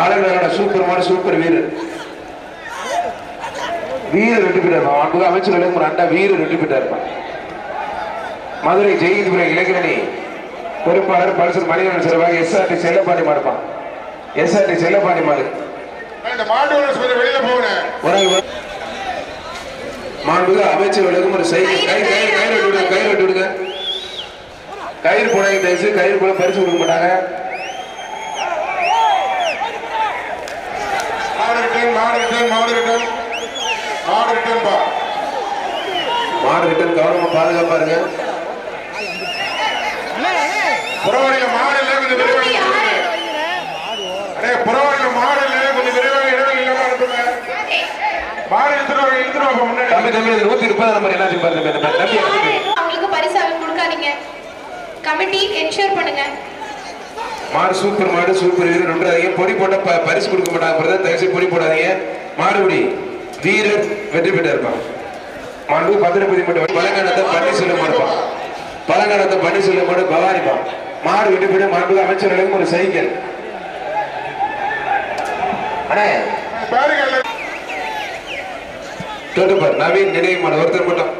ஆளுநரோட super super வீரர். வீரர் வெற்றி பெற்றார். அன்புக அமைச்சர்களும் ஒரு அண்டா வீரர் வெற்றி பெற்றார். மதுரை ஜெயிதுபுரம் இளைஞரணி பொறுப்பாளர் பல்சர் மணிகண்டன் சிறப்பாக எஸ்ஆர்டி செல்லப்பாண்டி மாடுப்பான் எஸ்ஆர்டி செல்லப்பாண்டி மாடு. மாண்புக அமைச்சர்களுக்கும் ஒரு சைக்கிள் கை கயிறு கயிறு கயிறு வெட்டி விடுங்க. கயிறு போடாங்க தயவுசு கயிறு போட பரிசு கொடுக்க மாட்டாங்க. ரிட்டர்ன் மாடு ரிட்டர்ன் மாடு ரிட்டர்ன் மாடு ரிட்டர்ன் பா மாடு ரிட்டன் கவனமா பாதுகாப்பா இருங்க புறவழியில மாடு இல்ல கொஞ்சம் விரைவாக அனுப்புங்க. அடே புறவழியில மாடு இல்ல கொஞ்சம் விரைவாக இடங்கள் இல்லாம அனுப்புங்க மாடு எடுத்துட்டு வாங்க எடுத்துட்டு வாங்க முன்னாடி. தம்பி தம்பி நூத்தி நம்பர். என்ன பாருங்க தம்பி அவங்களுக்கு பரிசாக கொடுக்காதீங்க. கமிட்டி என்ஷூர் பண்ணுங்க. மாடு சூப்பர் மாடு சூப்பர். வீரர் ஒன்றாதீங்க பொடி போட்ட ப- பரிசு கொடுக்க மாட்டாங்க பிரதர் தயவுசெய்து பொடி போடாதீங்க. மாடுபடி வீரர் வெற்றி பெற்று இருப்பான் மாண்பு பத்திரப்பதி மட்டும் பழங்கானத்தை பண்ணி சொல்ல மாட்டான் பழங்கானத்தை பண்ணி சொல்ல மாடு பவானிப்பான் மாடு வெற்றி பெற்று மாண்பு அமைச்சர்களுக்கும் ஒரு சைக்கிள். அண்ணே. தோட்டப்பார் நவீன் நினைவு மாடு ஒருத்தர் மட்டும்.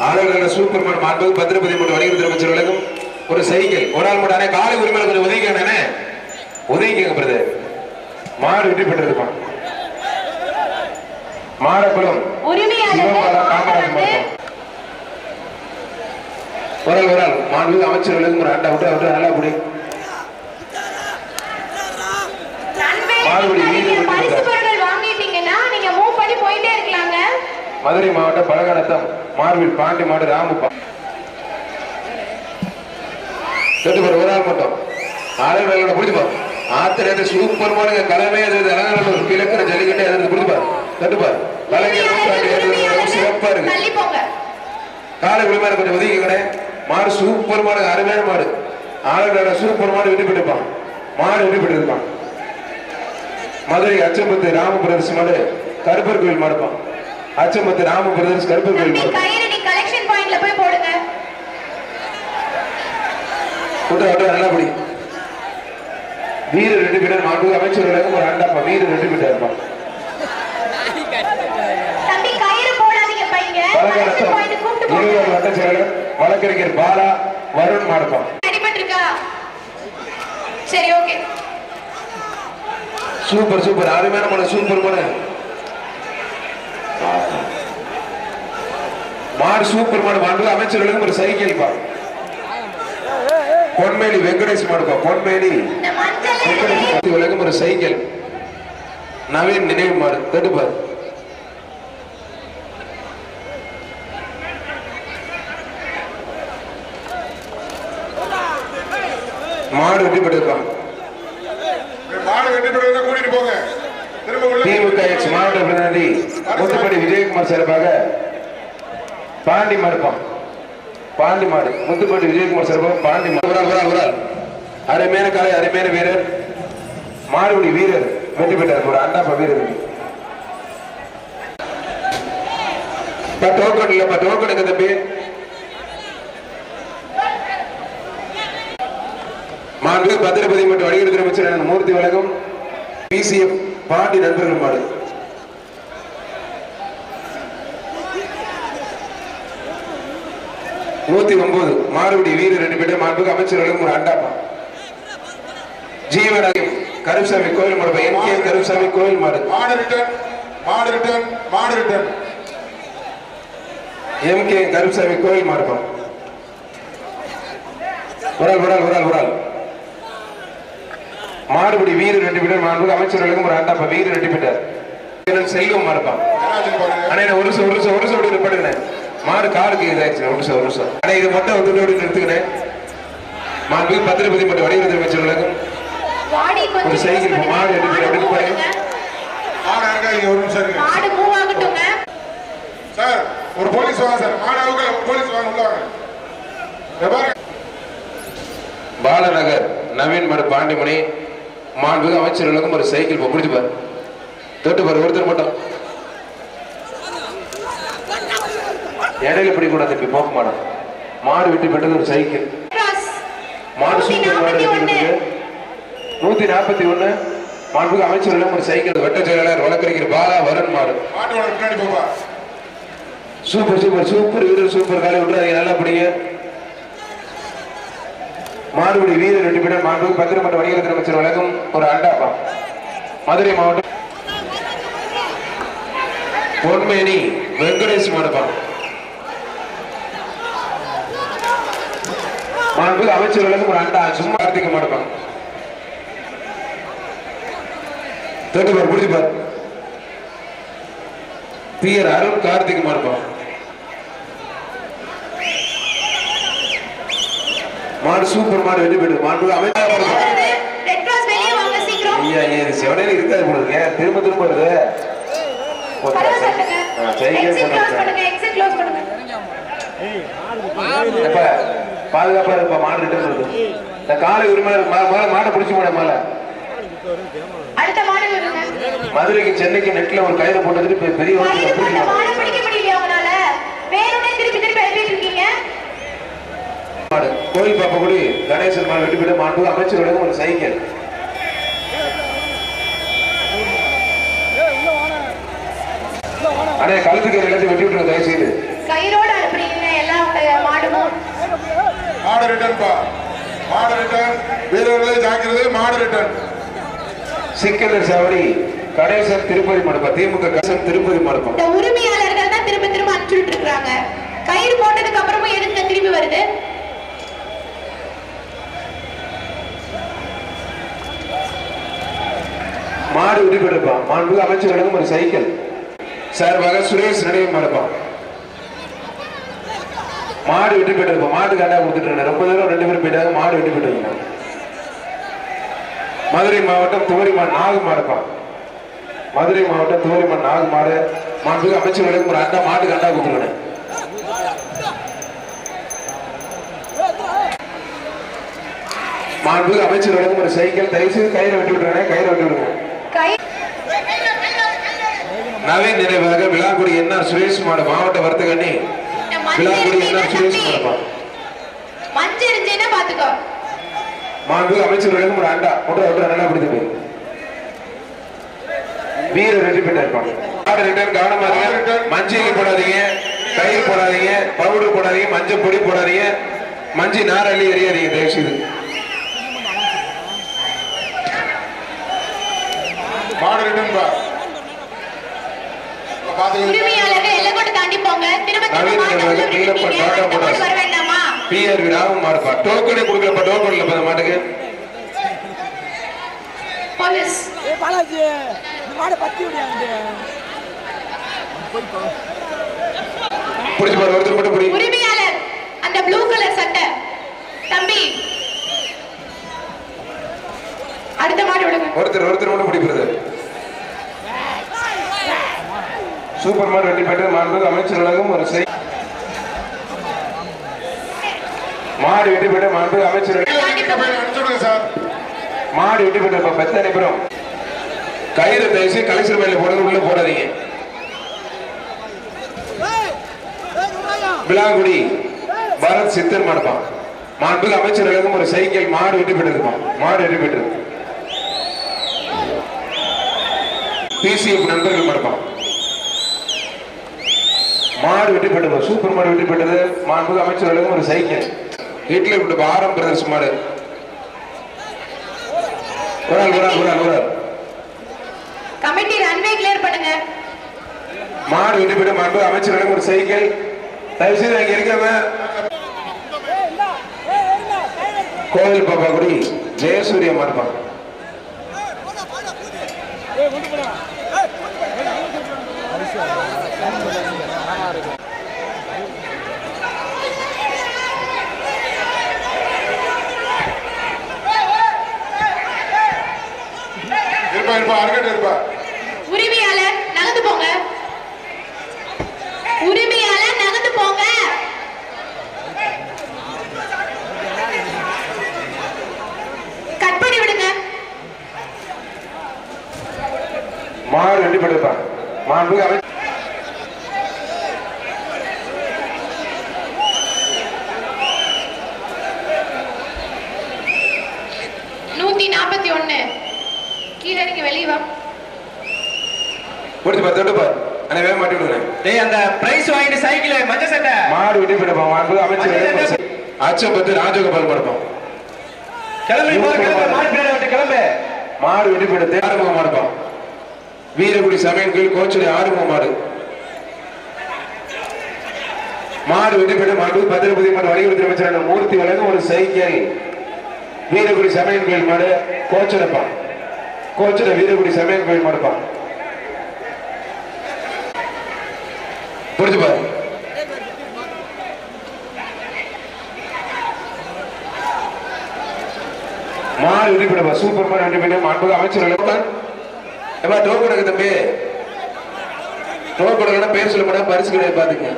ஆளுநர்கள் சூப்பர் மாடு மாண்பு பத்திரப்பதி மட்டும் வணிகத்துறை அமைச்சர்களுக்கும் ஒரு சைக்கிள் ஒரு ஆள் மட்டும் அண்ணே காலை உரிமையில கொஞ்சம் உதவிக்கங்க அண்ணே உதவிக்கங்க பிரதர் மாடு வெற்றி பெற்றிருப்பான் மாடக்குளம் ஒரு ஆள் ஒரு ஆள். மாண்பு அமைச்சர்களுக்கும் ஒரு அண்டா விட்டு விட்டு நல்லா அப்படி மதுரை மாவட்டம் பழகடத்தம் மார்வில் பாண்டி மாடு ராமுப்பா தொட்டுப்பாரு ஒரு ஆள் மட்டும். ஆளுநர்களோட பிடிச்சுப்பா ஆத்திரத்தை சூப்பர் மாடுங்க கலமே அது அலங்காரம் கிழக்கிற ஜல்லிக்கட்டை அதை கலைஞர் நூற்றாண்டு ஏற்றது சிறப்பா இருக்கு. காலை விளிமாறு கொஞ்சம் மாடு சூப்பர் மாடு அருமையான மாடு. ஆளுநரோட சூப்பர் மாடு வெற்றி பெற்றிருப்பான். மாடு வெற்றி பெற்றிருப்பான். மதுரை அச்சம்பத்து ராம பிரதர்ஸ் மாடு கருப்பர் கோயில் மாடுப்பான். அச்சம்பத்து ராம பிரதர்ஸ் கருப்பர் கோயில் மாடு கயிறு நீ கலெக்ஷன் பாயிண்ட்ல போய் போடுங்க கூட்டம் வட்டம் நல்லா படி வீரர் ரெண்டு பேரும் மாண்பு அமைச்சர்களுக்கும் ஒரு அண்டாப்பா வீரர் ரெண்டு பையங்க கலெக்ஷன் பாயிண்ட் பலகரத்தம் கூப்பிட்டு இருபது போங்க. வட்ட செயலர் வழக்கறிஞர் பாலா வருண் மாடுப்பான் அடிபட்டிருக்கா? சரி ஓகே. Super super. அருமையான மன சூப்பர் மன. மாடு சூப்பர் மாடு. மாடு அமைச்சர்களுக்கும் ஒரு சைக்கிள் பா பொன்மேலி வெங்கடேஷ் மாடுப்பா பொன்மேலி உலகம் ஒரு சைக்கிள் நவீன் நினைவு மாடு தடுப்பார் மாடு வெட்டி பெற்றிருப்பான் மாடு வெட்டி போடுறத கூட்டிட்டு போங்க. திரும்ப உள்ள. திமுக எக்ஸ் மாவட்ட பிரதிநிதி முத்துப்படி விஜயகுமார் சார்பாக பாண்டி மாடுப்பான் பாண்டி மாடு முத்துப்பட்டி விஜயகுமார் சார்பாக பாண்டி மாடு. அருமையான காலை அருமையான வீரர். மாடுபடி வீரர் வெற்றி பெற்றார் ஒரு அண்டாப்பா வீரர். டோக்கன் இல்லப்பா டோக்கன் எங்க தம்பி. மாண்பு பத்திரபதி மற்றும் வணிகத்துறை அமைச்சர் மூர்த்தி வழங்கும். பிசிஎஃப் பாண்டி நண்பர்கள் மாடு. நூத்தி ஒன்பது மாறுபடி வீரர் ரெண்டு பேரும் மாண்புக்கு அமைச்சர்களும் ஒரு அண்டாப்பா ஜீவராயம் கருப்சாமி கோயில் மாடு என் கே கருப்சாமி கோயில் மாடு மாடு ரிட்டர்ன் மாடு ரிட்டர்ன் மாடு ரிட்டர்ன் எம் கே கருப்சாமி கோயில் மாடுப்பா ஒரு ஆள் ஒரு ஆள் மாடுபடி வீரர் ரெண்டு பேரும் மாண்புக்கு அமைச்சர்களுக்கும் ஒரு அண்டாப்பா வீரர் ரெண்டு பேர் செல்வம் பாருங்க அண்ணே ஒரு ஒரு ஒரு அப்படி நிப்பாட்டுங்கண்ணே மாடு காலுக்கு இதாச்சு ஒரு நிமிஷம் ஒரு நிமிஷம். அண்ணே இது மட்டும் வந்து நிறுத்துக்கிறேன் மாண்பு பத்திரபதி மற்றும் வணிகத்துறை அமைச்சர்களுக்கும் வாடி ஒரு சைக்கிள் மாடு பண்ணி எடுத்து அப்படி மாடு இருக்காதீங்க ஒரு நிமிஷம் இருங்க மாடு மூவ் ஆகட்டுங்க சார் ஒரு போலீஸ் வாங்க சார். மாடு அவங்க போலீஸ் வாங்க உள்ள வாங்க. இங்க பாருங்க. பாலநகர் நவீன் மடு பாண்டிமணி. மாண்புக்கு அமைச்சர்களுக்கும் ஒரு சைக்கிள் பிடிச்சு பாரு. தொட்டு பாரு ஒருத்தர் மட்டும். இடையில பிடிக்கூடாது இப்படி போக மாட்டோம் மாடு. விட்டு பெற்றது ஒரு சைக்கிள். மாடு சூப்பர் மாடு நூத்தி நாற்பத்தி ஒண்ணு. மாண்புக்கு அமைச்சர் ஒரு சைக்கிள். வட்ட செயலாளர் வழக்கறிஞர் பாலா வருண் மாடு. சூப்பர் சூப்பர் சூப்பர் வீரர் சூப்பர் காலை விட்டுறாங்க நல்லா பிடிங்க. மாடுபிடி வீரர் ரெண்டு பேரும் மாண்பு பத்திரமன்ற வணிகத்துறை அமைச்சர் வழங்கும் ஒரு அண்டாப்பா. மதுரை மாவட்டம் பொன்மேனி வெங்கடேஷ் மாடுப்பா. மாண்பு அமைச்சர் வழங்கும் ஒரு அண்டா சும்மா கார்த்திகை மாடுப்பா தொட்டு பார் பிடிச்சி பார். பியர் அருண் கார்த்திக் மாடு சூப்பர் மாடு வெற்றி பெற்று மாடு அமைச்சர் வெளியே செவனையில இருக்காது போல ஏன் திரும்ப திரும்ப வருது? பரவாயில்ல பாதுகாப்பா இருப்பா மாடு ரிட்டர்ன் வருது இந்த காலை உரிமையாளர் மாடை பிடிச்சி மாட. மேல மதுரைக்கு சென்னைக்கு நெட்ல ஒரு பெரிய கயிறு போட்ட மாடு கோயில் பாப்பா கூடி கணேசன் மாடு வெட்டி போட்டு மாண்பு அமைச்சர் வழங்கும் ஒரு சைக்கிள் அண்ணே கழுத்துக்கு எல்லாத்தையும் வெட்டி விட்டுருங்க தயவு செய்து கயிறோட அனுப்புறீங்க எல்லா மாடுமும் மாடு ரிட்டர்ன் பா. மாடு ரிட்டர்ன் வீரர்களே ஜாக்கிரதை மாடு ரிட்டர்ன் சிக்கந்தர் சாவடி கணேசன் திருப்பதி மடுப்பா. திமுக கணேசன் திருப்பதி மடுப்பா. இந்த உரிமையாளர்கள் தான் திரும்ப திரும்ப அனுப்பிச்சுட்டு இருக்காங்க கயிறு போட்டதுக்கு அப்புறமும் எதுக்கு திரும்பி வருது? மாடு விட்டு போயிருப்பான் மாண்பு அமைச்சர் வழங்கும் ஒரு சைக்கிள். சார்பாக சுரேஷ் நினைவு மடுப்பான் மாடு விட்டு போயிட்டு மாடு கண்டா கொடுத்துட்டு ரொம்ப தூரம் ரெண்டு பேரும் போயிட்டாங்க. மாடு விட்டு போயிட்டு மதுரை மாவட்டம் துவரிமான் நாகு மாடுப்பான் மதுரை மாவட்டம் துவரிமான் நாகு மாடு. மாண்புக்கு அமைச்சர் வழங்கும் ஒரு அண்டா மாட்டு கண்டா கொடுத்துருக்கேன் மாண்புக்கு அமைச்சர் வழங்கும் ஒரு சைக்கிள் தயவு செய்து கயிறை வெட்டி விட்டுறேன் கயிறை வெட்டி விடுங்க. நவீன் நினைவாக விழாக்குடி என்ஆர் சுரேஷ் மாடு மாவட்ட வர்த்தகண்ணி. மஞ்சள் எரிஞ்சுன்னா பாத்துக்கோ. மாண்பு அமைச்சர் வழங்கும் ஒரு அண்டா ஒன்றரை ஒன்றரை நல்லா பிடித்து வீர வெற்றி பெற்றிருப்பான் மாடு ரிட்டர்ன் கவனமா இருங்க. மஞ்சள் போடாதீங்க தயிர் போடாதீங்க பவுடர் போடாதீங்க மஞ்சள் பொடி போடாதீங்க. மஞ்சள் நார் அள்ளி எறியாதீங்க தயவு செய்து மாடு ரிட்டர்ன் பா பாத்துக்கங்க. உரிமையாளர்கள் எல்லாம் கூட தாண்டி போங்க. திரும்ப வர வேண்டாமா பிஆர் விழாவும் மாடுப்பா டோக்கனே கொடுக்கலப்பா டோக்கன் இல்லப்பா அந்த மாட்டுக்கு. போலீஸ். ஏ பாலாஜி இந்த மாடை பத்தி விடியாண்டு பிடிச்சு பாரு ஒருத்தர் மட்டும் பிடி. உரிமையாளர் அந்த ப்ளூ கலர் சட்டை. தம்பி. அடுத்த மாடு விடுங்க. ஒருத்தர் ஒருத்தர் மட்டும் பிடிக்கிறது. சூப்பர் மார்ட் வெட்டி பெற்ற மாண்புக்கு அமைச்சர் ஒரு செய் மாடு வெட்டி பெற்ற மாண்புக்கு அமைச்சர் சார் மாடு வெட்டி பெற்ற பெத்த நிபுணம் கயிறு தயவுசு கலைசர் மேல போடுறது உள்ள போடாதீங்க. விழாங்குடி பரத் சித்தர் மாடுப்பான். மாண்பு அமைச்சர் ஒரு சைக்கிள் மாடு வெட்டி பெற்றிருப்பான். மாடு வெட்டி பெற்றது பிசிஎஃப் நண்பர்கள் மாடுப்பான். மாடு வெட்டி பெற்றது சூப்பர் மாடு வெட்டி பெற்றது மாண்புக்கு அமைச்சர் வழங்கும் ஒரு சைக்கிள். ஹிட்லர் விட்டு ஆரம் பிரதர்ஸ் மாடு. ஒரு ஆள் ஒரு ஆள் ஒரு ஆள் ஒரு ஆள். கமிட்டி ரன்வே கிளியர் பண்ணுங்க. மாடு வெட்டி பெற்ற மாண்பு அமைச்சர் வழங்கும் ஒரு சைக்கிள். தயவு செய்து அங்க இருக்காம. கோவில் பாப்பா குடி ஜெயசூரிய மாடுப்பான் இருப்பா இருப்பா அருகட்டு இருப்பா. உரிமையாளர் நகர்ந்து போங்க. உரிமையாளர் நகர்ந்து போங்க. கட் பண்ணி விடுங்க. மாடு வெட்டி பெற்றிருப்பான் மாண்பு அமைச்சர் நூத்தி நாற்பத்தி ஒண்ணு கீழே நீங்க வெளியே வா. கொடுத்து பாரு தொட்டு பாரு. அண்ணா வேக மாட்டி விடுங்க டேய் அந்த பிரைஸ் வாங்கிட்டு சைக்கிள் மஞ்சள் சட்டை. மாடு வெட்டி போயிடுப்பா மாண்பு அமைச்சர் அச்சம் பத்து ராஜகோபால் படுப்போம் கிளம்பி போ கிளம்பு மாடு பின்னாடி விட்டு கிளம்பு. மாடு வெட்டி போயிடுத்து ஆறுமுகம் மாடுப்பான் வீரகுடி சமையல் கோயில் கோச்சுடைய ஆறுமுகம் மாடு? மாடு வெட்டி போயிட்டு மாடு பத்திரபதி மாடு வணிகத்துறை அமைச்சரான மூர்த்தி வழங்கும் ஒரு சைக்கிள் வீரகுடி சமையல் கோயில் மாடு கோச்சுடப்பான் கோச்சுட வீரகுடி சமையல் கோயில் மாடுப்பான் புரிஞ்சு பாரு. மாடு வெட்டிவிடப்பா சூப்பர் ரெண்டு பேரும் மாண்புக அமைச்சர்கள் ஏப்பா டோக் கொடுங்க தம்பி. டோக் கொடுக்கணும் பேர் சொல்ல மாட்டா பரிசு கிடையாது பாத்துங்க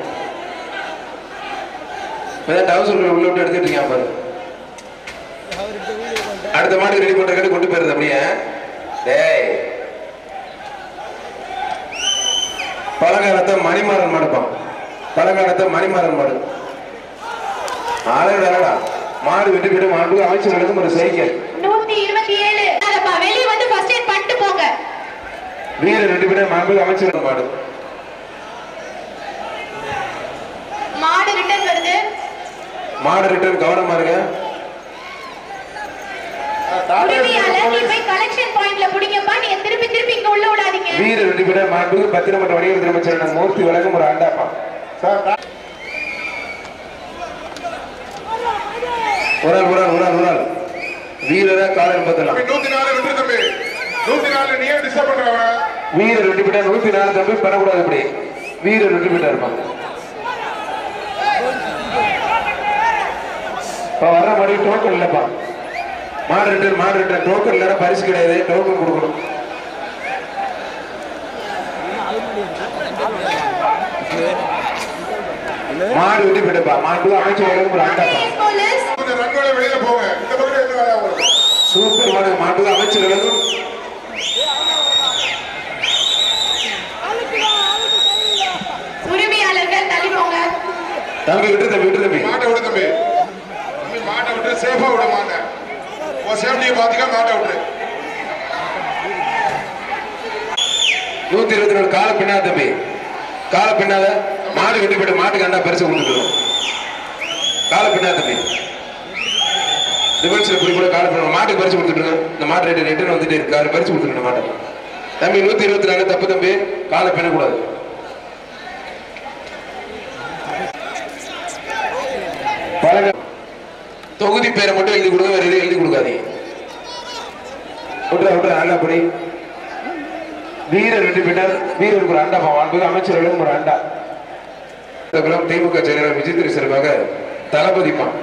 ஏதாவது டவுசர் உள்ள விட்டு எடுத்துட்டு பாரு. அடுத்த மாடு ரெடி பண்றதுக்கு கொண்டு போயிருது அப்படியே டேய். பழங்காலத்தை மணிமாறன் மாடுப்பான் பழங்காலத்தை மணிமாறன் மாடு. ஆளடா மாடு வெட்டி போயிட்டு மாண்புக அமைச்சர்களுக்கும் ஒரு சைக்கிள் நூத்தி இருபத்தி ஏழு. வெளியே வந்து ஃபர்ஸ்ட் எய்ட் பண்ணிட்டு போங்க. வீர ரெண்டு பேரும் மாண்புக அமைச்சர் மாடு. மாடு ரிட்டர்ன் வருது. மாடு ரிட்டர்ன் கவனமா இருங்க. உரிமையாளர் நீ போய் கலெக்ஷன் பாயிண்ட்ல புடிங்கப்பா. நீங்க திருப்பி திருப்பி இங்க உள்ள விடாதீங்க. வீர ரெண்டு பேரும் மாண்புக பத்திரமன்ற வணிகத்துறை அமைச்சர் மூர்த்தி வழங்கும் ஒரு அண்டாப்பா சார் ஒரு ஆள் ஒரு ஆள் ஒரு ஆள் ஒரு ஆள் வீரரா காலன் பத்தலாம் தம்பி, நூத்தி நாலு விட்டு தம்பி. நூத்தி நாலு நீ ஏன் டிஸ்டர்ப் நூத்தி தம்பி பண்ணக்கூடாது இப்படி. வீர ரெண்டு பேரும் இருப்பாங்க இப்ப வர மாதிரி டோக்கன் இல்லப்பா. மாடு ரிட்டர்ன் மாடு ரிட்டர்ன் டோக்கன் இல்லைன்னா பரிசு கிடையாது. டோக்கன் கொடுக்கணும். மாடு வெட்டி போயிட்டப்பா மாடு அமைச்சர் வரும் சூப்பர் மாடு. மாடு அமைச்சர் போங்க தம்பி விட்டு தம்பி விட்டு தம்பி. மாட்டை விடு தம்பி. தம்பி மாட்டை விட்டு சேஃபா விட மாட்டேன் சேஃப்டியை பாத்துக்க மாட்டை விட்டு நூத்தி இருபத்தி ரெண்டு கால பின்னா தம்பி. கால பின்னால மாடு கட்டி போட்டு மாட்டுக்கு அண்டா பரிசு கொடுத்துட்டு கால பின்னா தம்பி. டிஃபென்ஸ்ல போய் கூட கால பின்னா மாட்டுக்கு பரிசு கொடுத்துட்டு இந்த மாட்டு ரேட்டு ரிட்டர்ன் வந்துட்டே இருக்காரு பரிசு கொடுத்துருங்க மாட்டை. தம்பி நூத்தி இருபத்தி நாலு தப்பு தம்பி. கால பின்னக்கூடாது கூடாது பழக தொகுதி பேரை மட்டும் எழுதி கொடுங்க வேற எதுவும் எழுதி கொடுக்காதீங்க. விட்டுற விட்டுற நல்லா படி. வீரர் ரெண்டு பெற்றார். வீரருக்கு ஒரு அண்டா வாழ்வு அமைச்சர்களும் ஒரு அண்டா குளம் திமுக செயலாளர் விஜய் திரு சிறப்பாக தளபதிப்பான்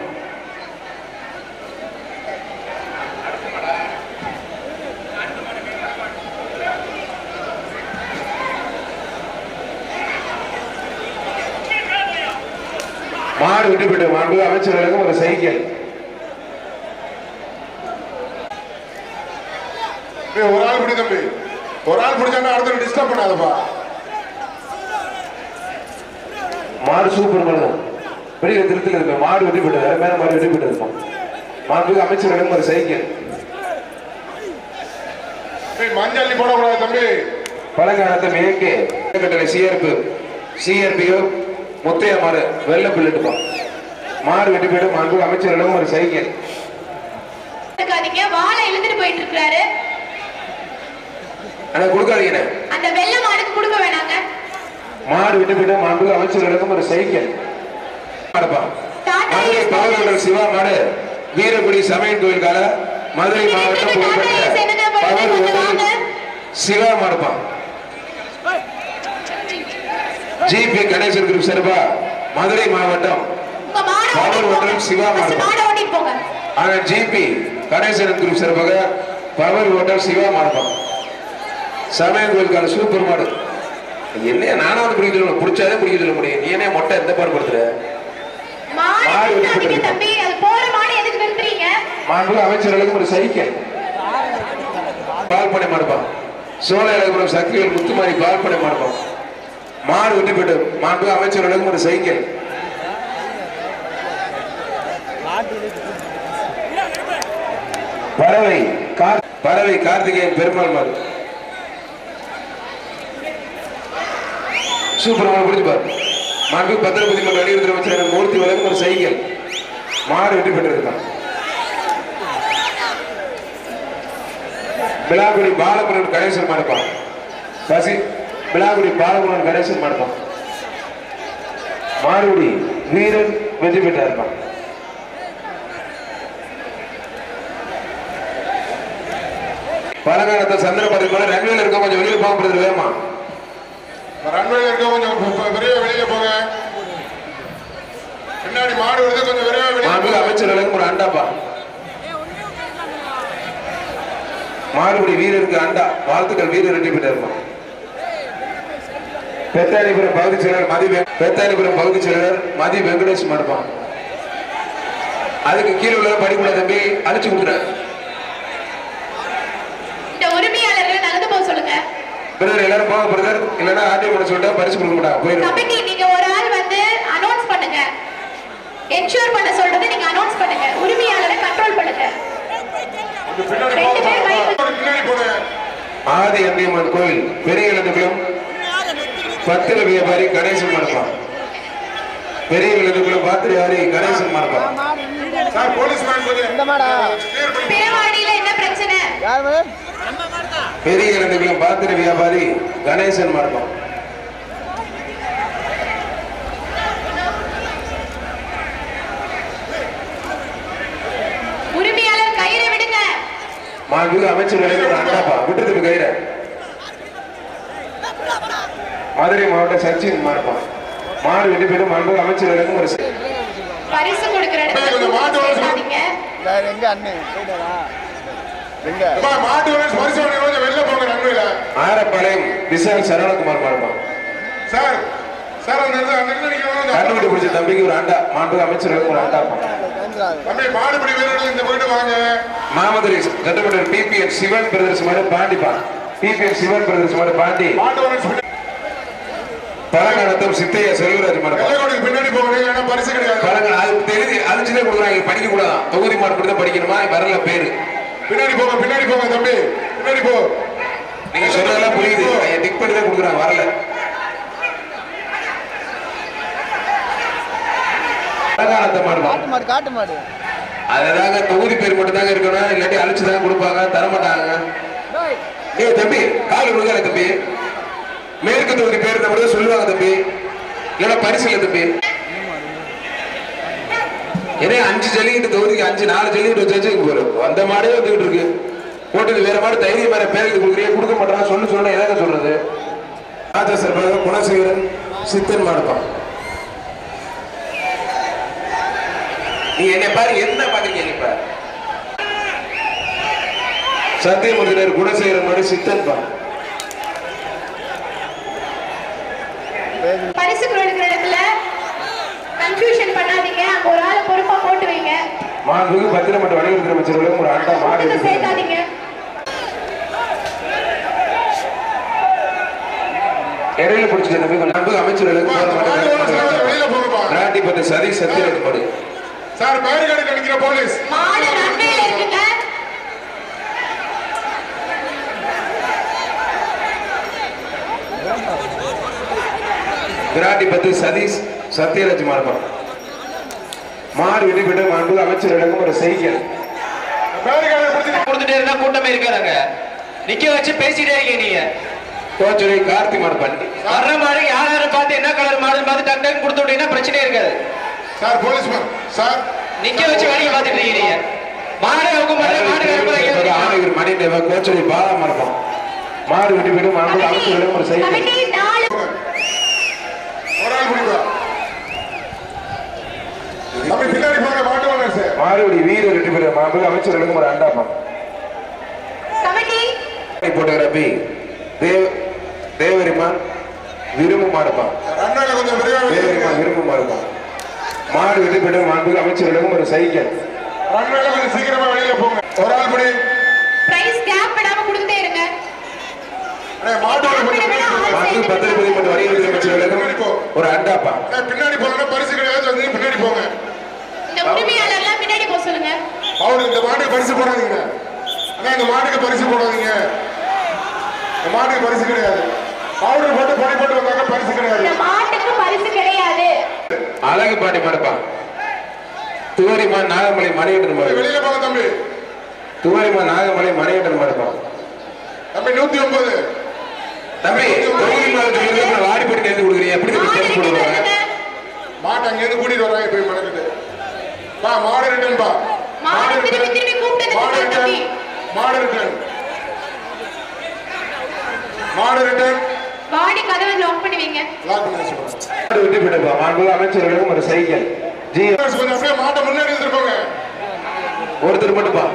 மாடு விட்டு மாண்பு அமைச்சர்களுக்கும் ஒரு சைக்கிள் ஒரு ஆள் பிடி தம்பி. ஒரு ஆள் பிடிச்சானா அடுத்த டிஸ்டர்ப் பண்ணாதப்பா. மாடு சூப்பர் மாடு பெரிய திருத்தில் இருக்கு மாடு வெட்டி வேற மேல மாடு வெட்டி பெற்றது இருக்கும் மாண்பு அமைச்சர்களுக்கும் ஒரு சைக்கிள். ஏய், மஞ்சள் நீ போடக்கூடாது தம்பி. பழங்காலத்தை மேற்கே. கட்டளை சிஆர்பி சிஆர்பியோ முத்தைய மாடு வெள்ள பிள்ளைட்டுப்பான் மாடு வெட்டி போயிட்டு மாண்பு அமைச்சர்களுக்கும் ஒரு சைக்கிள். வாழை இழுத்துட்டு போயிட்டு இருக்காரு ஆனா கொடுக்காதீங்கண்ணே. அந்த வெள்ளை மாடுக்கு கொடுக்க வேணாங்க. மாடு விட்டு போயிட்டு மாண்பு அமைச்சர்களுக்கும் ஒரு சைக்கிள். சிவா மாடு. வீரகுடி சமையல் கோயிலுக்கால மதுரை மாவட்டம் புகழ்பெற்ற சிவா மாடுப்பா. ஜிபி கணேசன் குரூப் சார்பா மதுரை மாவட்டம் பவர் வெண்டர் சிவா போங்க மாடுப்பா. மாடை ஓட்டிட்டு போங்க. ஆனா ஜிபி கணேசன் குரூப் சார்பாக பவர் ஹோட்டல் சிவா மாடுப்பா. சமையல் கோயிலுக்கான சூப்பர் மாடு என்னைய நானாவது பிடிக்க சொல்ல பிடிச்சாதே பிடிக்க சொல்ல முடியும் நீ என்ன மொட்டை எந்த பாடு படுத்துற? மாடு மாடு நிறுத்தாதீங்க ஓட்டிட்டு தம்பி அது போற மாடு எதுக்கு நிறுத்துறீங்க மாண்பு அமைச்சர்களுக்கு ஒரு சைக்கிள். பால் பண்ணை மாடுப்பான் சோழ இலகுபுரம் சக்திவேல் முத்துமாரி பால் பண்ணை மாடுப்பான் மாடு விட்டு போயிட்டு மாண்பு அமைச்சர்களுக்கும் ஒரு சைக்கிள். பறவை கார் பறவை கார்த்திகேயன் பெருமாள் மாடு. சூப்பர் மாடு பிடிச்சு பாரு. மாண்பு பத்திரபதி மன்ற அணியுறுத்தல் அமைச்சர் மூர்த்தி வழங்கும் ஒரு சைக்கிள் மாடு வெற்றி பெற்றிருக்கான். பிலாகுடி பாலபுரன் கணேசன் மாடுப்பான். சசி பிலாகுடி பாலபுரன் கணேசன் மாடுப்பான். மாறுபடி வீரன் வெற்றி பெற்றிருப்பான். பலகாலத்தை சந்திரபதி போல ரன்வேல இருக்க கொஞ்சம் வெளியே போக வேமா ரன்வேல இருக்க கொஞ்சம் விரைவா வெளியில போங்க. பின்னாடி மாடு வருது கொஞ்சம் விரைவா போங்க. அமைச்சர்களுக்கு ஒரு அண்டாப்பா. மாறுபடி வீரருக்கு அண்டா. வாழ்த்துக்கள் வீரர் வெற்றி பெற்றிருப்பான் பெத்தானிபுரம் பகுதி செயலர் மதி பெத்தானிபுரம் பகுதி செயலர் மதி வெங்கடேஷ் மடுப்பான் அதுக்கு கீழே உள்ள படிப்புல தம்பி அழிச்சு கொடுக்குறேன் இந்த உரிமையாளர்கள் நடந்து போக சொல்லுங்க பிரதர் எல்லாரும் போக பிரதர். இல்லைன்னா ஆர்டிஓ பண்ண சொல்லிட்டா பரிசு கொடுக்க மாட்டாங்க. போயிடும் கமிட்டி நீங்க ஒரு ஆள் வந்து அனௌன்ஸ் பண்ணுங்க. என்ஷூர் பண்ண சொல்றது நீங்க அனௌன்ஸ் பண்ணுங்க. உரிமையாளரை கண்ட்ரோல் பண்ணுங்க. போங்க போங்க. ஆதி அந்தியம்மன் கோயில் பெரிய இளந்துக்குளம் பத்திர வியாபாரி கணேசன் மடப்பான் பெரிய இளந்துக்குளம் பாத்திரியாரி கணேசன் மடப்பான் சார் போலீஸ் மேன் என்ன பிரச்சனை? யாரு? பெரிய இளந்துக்குளம் பாத்திர வியாபாரி கணேசன் மாண்புக்கு அமைச்சர்களுக்கு ஒரு அண்டாப்பா விட்டுறது கயிற. மதுரை மாவட்ட சச்சின் மடப்பான் மாடு வெட்டி போயிட்டு ஒரு பரிசு கொடுக்கிற மாட்டு கூட்டம் வாசல். சேர்க்காதீங்க. யார் எங்க அண்ணன் மாட்டு வெளில போங்க ரன்வேல. ஆரப்பாளையம் விஷால் சரவணகுமார் மடப்பான் சார் சார் அந்த கண்டுபிடி பிடிச்ச தம்பிக்கு ஒரு அண்டா மாண்புக்கு அமைச்சர்களுக்கு ஒரு அண்டாப்பா கேந்திராது தம்பி மாடுபிடி வீரர்கள் இந்த வாங்க. மாமதுரை பிபிஎன் சிவன் பிரதர்ஸ் மாதிரி பாண்டிப்பான் பிபிஎன் சிவன் பிரதர்ஸ் மாதிரி பாண்டி. மாட்டு வந்து பழங்காலத்தம் சித்தைய செல்வராஜ் வெள்ளைக்கோட்டைக்கு பின்னாடி ஏன்னா பரிசு கிடையாது. பழங்கள் அது தெரிஞ்சு அழிச்சுதான் கொடுக்குறாங்க படிக்க கூடாதான். தொகுதி மாடு படிக்கணுமா? வரல பேரு. பின்னாடி போங்க பின்னாடி போங்க தம்பி. பின்னாடி போ. நீங்க சொல்றதெல்லாம் புரியுது. டிக் பண்ணி தான் கொடுக்குறாங்க வரல. காட்டு மாடு காட்டு மாடு. அதுதாங்க தொகுதி பேர் மட்டும் தாங்க இருக்கணும். இல்லாட்டி அழிச்சு தான் கொடுப்பாங்க தர மாட்டாங்க டேய், ஏய் தம்பி கால் விடுதல தம்பி. மேற்கு தொகுதி பேர் மட்டும் சொல்லுவாங்க தம்பி. இல்லைன்னா பரிசு இல்லை தம்பி. ஏன்னா அஞ்சு ஜல்லிக்கிட்டு தொகுதிக்கு அஞ்சு நாலு ஜல்லிக்கிட்டு வச்சு வச்சு போறோம் அந்த மாடே வந்துகிட்டு இருக்கு. போட்டு வேற மாடு தைரியம் வேற பேருக்கு கொடுக்குறீங்க கொடுக்க மாட்டாங்க சொல்லு சொன்னா எதாங்க சொல்றது? ராஜா சார் குணசேகரன் சித்தன் மாடுப்பான். நீ என்ன பாரு என்ன பாக்குறீங்க இப்ப? சத்தியமூர்த்தினர் குணசேகரன் மாடு சித்தன் பா பரிசு கொடுக்கிற இடத்துல கன்ஃபியூஷன் பண்ணாதீங்க. அங்க ஒரு ஆளை பொறுப்பா போட்டு வைங்க. மாண்புக்கு பத்திரமட்ட வணிகத்துறை அமைச்சர்களும் ஒரு அண்டா மாடு சேர்க்காதீங்க. இடையில பிடிச்சிட்டு தம்பி கொஞ்சம் அன்பு அமைச்சர்களுக்கு ராட்டிப்பட்ட சதி சத்தியராஜ் மாடு சார் பேருக்காடு கிடைக்கிற போலீஸ். மாடு இருக்குங்க. விராட்டிப்பத்து சதீஷ் சத்யராஜ் மாடுபான் மாடு வெட்டி பெற்ற மாண்பு அமைச்சர்களுக்கும் ஒரு பிடிச்சி கொடுத்துட்டே இருந்தா கூட்டமே இருக்காதாங்க. நிக்க வச்சு பேசிட்டே இருக்கீங்க நீங்க. கோச்சுரை கார்த்தி பண்ணி வர்ற மாடு யார் யாரும் பார்த்து என்ன கலர் மாடுன்னு பார்த்து டக்கு டக்கு கொடுத்து விட்டீங்கன்னா பிரச்சனையே இருக்காது. Sir policeman sir. நிக்க வச்சு வேலையை பார்த்துட்டு இருக்கீங்க மாடு மாட்டேன் மாடு ஆணையர் மணி தேவ கோச்சுரை பாலம் மரப்பான் மாடு வெட்டி பெற்ற மாண்பு ஒரு நாலு ஒரு ஆள் பிடிப்பா தம்பி பின்னாடி போங்க மாட்டு வாங்க சார் மாறுபடி வீரர் வெற்றி பெற்ற மாண்பு அமைச்சர்களுக்கும் ஒரு அண்டாப்பா கமிட்டி. போட்டோகிராபி தேவ தேவரிமான் விரும்பு மாடுப்பான் தேவரிமான் விரும்பு மாடுப்பான் மாடு வெற்றி பெற்ற மாண்பு அமைச்சர்களுக்கும் ஒரு சைக்கிள். சீக்கிரமா வெளியில போங்க. ஒரு ஆள் பிடி பிரைஸ் கேப் விடாம கொடுத்துட்டே இருங்க. மாண்பு பத்திரப்பதி மற்றும் வணிகத்துறை அமைச்சர்களுக்கும் ஒரு அண்டாப்பா. பின்னாடி போனா பரிசு கிடையாது வந்து பின்னாடி போங்க. உரிமையாளர்லாம் பின்னாடி போக சொல்லுங்க. அவரு இந்த மாட்டுக்கு பரிசு போடாதீங்க. அண்ணா, இந்த மாட்டுக்கு பரிசு போடாதீங்க. இந்த மாட்டுக்கு பரிசு கிடையாது. பவுடர் போட்டு பொடி போட்டு வந்தாங்க பரிசு கிடையாது. இந்த மாட்டுக்கு பரிசு கிடையாது. அழகு பாட்டி மாடுப்பா துவரிமா நாகமலை மணிகண்டன் மாடு வெளியில போங்க தம்பி. துவரிமா நாகமலை மணிகண்டன் மாடுப்பா தம்பி நூத்தி ஒன்பது தம்பி தொகுதி மாடு சொல்லுங்க வாடி போட்டு நேர்ந்து கொடுக்குறீங்க. எப்படி. மாட்டை அங்கேருந்து கூட்டிட்டு வர்றாங்க போய் மணக்கிட்டு பா மாடு ரிட்டன் பா மாடு திருப்பி திருப்பி ரிட்டன் வாடி கதவை லாக் பண்ணி வைங்க. லாக் பண்ணி வச்சுக்கோங்க மாடு வெற்றி பெற்றப்பா மாண்பு அமைச்சர்களுக்கும் ஒரு சைக்கிள் ஜி. கொஞ்சம் அப்படியே மாட்டை முன்னாடி எடுத்துருப்பாங்க ஒருத்தர் மட்டும்ப்பா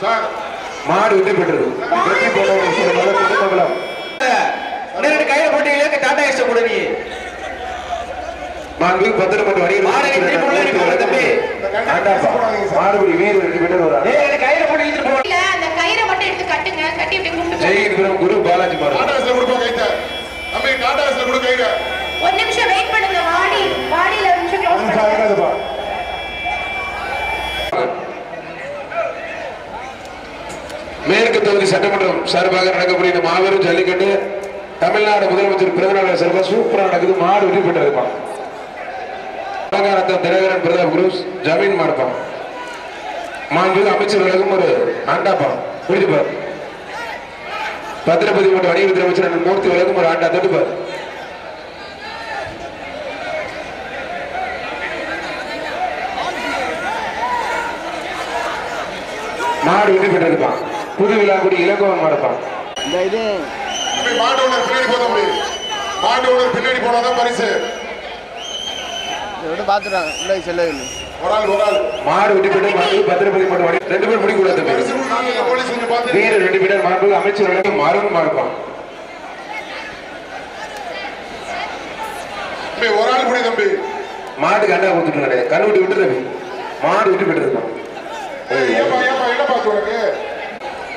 சார் மாடு வெற்றி பெற்றது வெற்றி சில குடும்பங்களும் இன்னும் கையில தம்பி. வராங்க போட்டு அந்த கயிறை மட்டும் எடுத்து கட்டுங்க. கட்டி இப்படி கூப்பிட்டு போங்க. ஜெயிக்கிறோம் குரு பாலாஜி மாடு டாடா ஏஸ்ல கொடுப்பா கைத்த தம்பி டாடா ஏஸ்ல கொடு கையில. ஒரு நிமிஷம் வெயிட் பண்ணுங்க. வாடி வாடியில ஒரு நிமிஷம் க்ளோஸ் பண்ணுங்க. மேற்கு தொகுதி சட்டமன்றம் சார்பாக நடக்கக்கூடிய இந்த மாபெரும் ஜல்லிக்கட்டு தமிழ்நாடு முதலமைச்சர் பிறந்தநாள் சிறப்பாக சூப்பரா நடக்குது. மாடு வெற்றி பெற்றிருப்பான் அலங்காரத்தம் தினகரன் பிரதாப் குரூஸ் ஜமீன் மாடுப்பான் மாண்பு அமைச்சர்களுக்கும் ஒரு ஆண்டாப்பான் புரிஞ்சுப்பார் பத்திரபதி மற்றும் வணிகத்துறை அமைச்சர் அண்ணன் மூர்த்தி வழக்கும் ஒரு ஆண்டா தட்டுப்பார் மாடு வெற்றி பெற்றிருப்பான் புது விழாக்குடி இளங்கோவன் மாடுப்பான் இந்த இது ஓனர் பின்னாடி போ தம்பி மாட்டு ஓனர் பின்னாடி போனாதான் பரிசு. விட்டு இல்லை இல்லை. ஒரு ஆள் ஒரு ஆள். மாடு வெற்றி பெற்று மாடு பத்திரப்பதி வணிக ரெண்டு போலீஸ் கொஞ்சம் பார்த்து வீரர் ரெண்டு பேரும் மாண்பு அமைச்சர்களுக்கு மரம் மாறுப்பான் தம்பி ஒரு ஆள் புடி தம்பி. மாடு கண்டா கொடுத்துட்டு கண்ணு விட்டு விட்டு தம்பி. மாடு விட்டு ஏப்பா ஏப்பா என்ன பார்த்து உனக்கு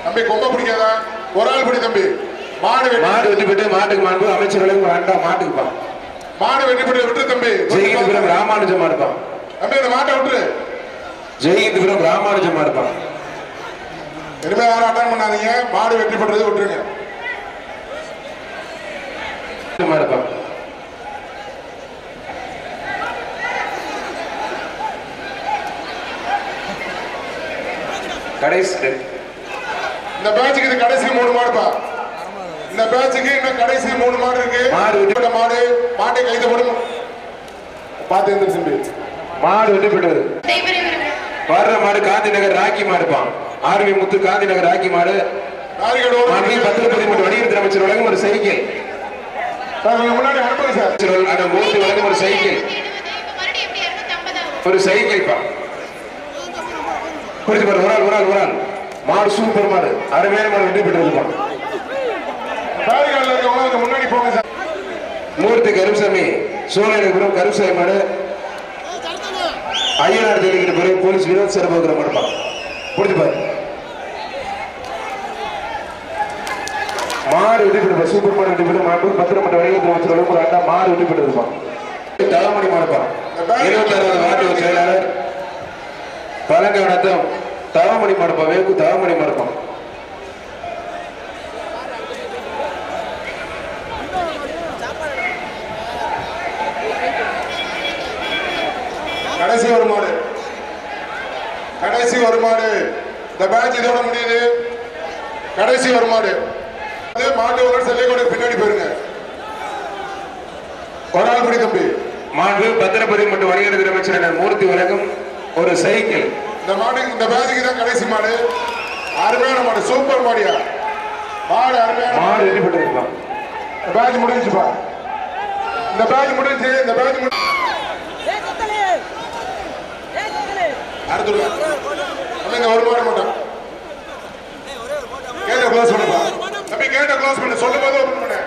தம்பி கொம்ப பிடிக்காதா? ஒரு ஆள் புடி தம்பி. மாடு வெட்டி மாடு வெற்றி பெற்று மாட்டுக்கு மாண்பு அமைச்சர்களுக்கு ஒரு அண்டா மாட்டுக்குப்பான் மாடு வெட்டி போட்டு விட்டு தம்பி. ஜெயிகிந்திபுரம் ராமானுஜம் மாடுப்பான் தம்பி இந்த மாட்டை விட்டுரு. ஜெயிகிந்திபுரம் ராமானுஜம் மாடுப்பான் இனிமே யாரும் அட்டன் பண்ணாதீங்க. மாடு வெட்டி பண்றது விட்டுருங்க. மாடுப்பான் கடைசி இந்த பேட்சுக்கு இது கடைசி மூணு மாடுப்பா இந்த பேட்சுக்கு இன்னும் கடைசி மூணு மாடு இருக்கு. மாடு வெட்டி- மாடு மாட்டை கைது போடும். பார்த்து எந்த தம்பி மாடு தெய்வரே வருங்க வர்ற மாடு காந்தி நகர் ராக்கி மாடுப்பான். ஆர்வி முத்து காந்தி நகர் ராக்கி மாடு. பத்திரப்பதி மற்றும் வணிகத்துறை அமைச்சர் வழங்கும் ஒரு சைக்கிள் முன்னாடி அனுப்புங்க சார். மூர்த்தி வழங்கும் ஒரு சைக்கிள் ஒரு சைக்கிள் பா புரிஞ்சு பாரு ஒரு ஆள் ஒரு ஆள் ஒரு ஆள். மாடு சூப்பர் மாடு. அருமையான மாடு வெற்றி பெற்றிருப்பான் பேரிகார்டில் இருக்கவங்க முன்னாடி போங்க சார். மூர்த்தி கருப்சாமி சோழனுபுரம் கருப்சாமி மாடு. ஐயனார் தெளிக்கிற பிறகு போலீஸ் வினோத் சிறப்புகிற மாடுப்பான் பிடிச்சி பாரு மாறு வெற்றி சூப்பர் மாடு விட்டுப்பட்டு பெற்று மாடு பத்திரம் மன்ற வணிகத்துறை ஒரு அண்ணா மாறு வெற்றி பெற்றிருப்பான் தலமணி மாடுப்பான் இருபத்தாறாவது வார்டு செயலாளர். வணக்கம். தவமணி மடப்பம் வேகு தவமணி மாடுப்பான் கடைசி ஒரு மாடு கடைசி ஒரு மாடு இந்த பேட்ச் இதோட முடியுது. கடைசி ஒரு மாடு அது மாட்டு ஒரு செல்லை கூட பின்னாடி போயிருங்க. ஒரு ஆள் பிடி தம்பி. மாண்பு பத்திரப்பதி மற்றும் வணிகத்துறை அமைச்சர் மூர்த்தி வழங்கும் ஒரு சைக்கிள். இந்த மாடு இந்த பேட்சுக்கு தான் கடைசி மாடு. அருமையான மாடு சூப்பர் மாடியா? மாடு அருமையான மாடு வெற்றி பெற்றிருப்பான் இந்த பேட்ச் முடிஞ்சுப்பா. இந்த பேட்ச் முடிஞ்சு இந்த பேட்ச் முடி அடுத்துடுங்க நம்ம இங்க வருவாட மாட்டோம். கேட்ட க்ளோஸ் பண்ணுப்பா. தம்பி கேட்ட க்ளோஸ் பண்ணு. சொல்லும் போது ஓபன் பண்ணு.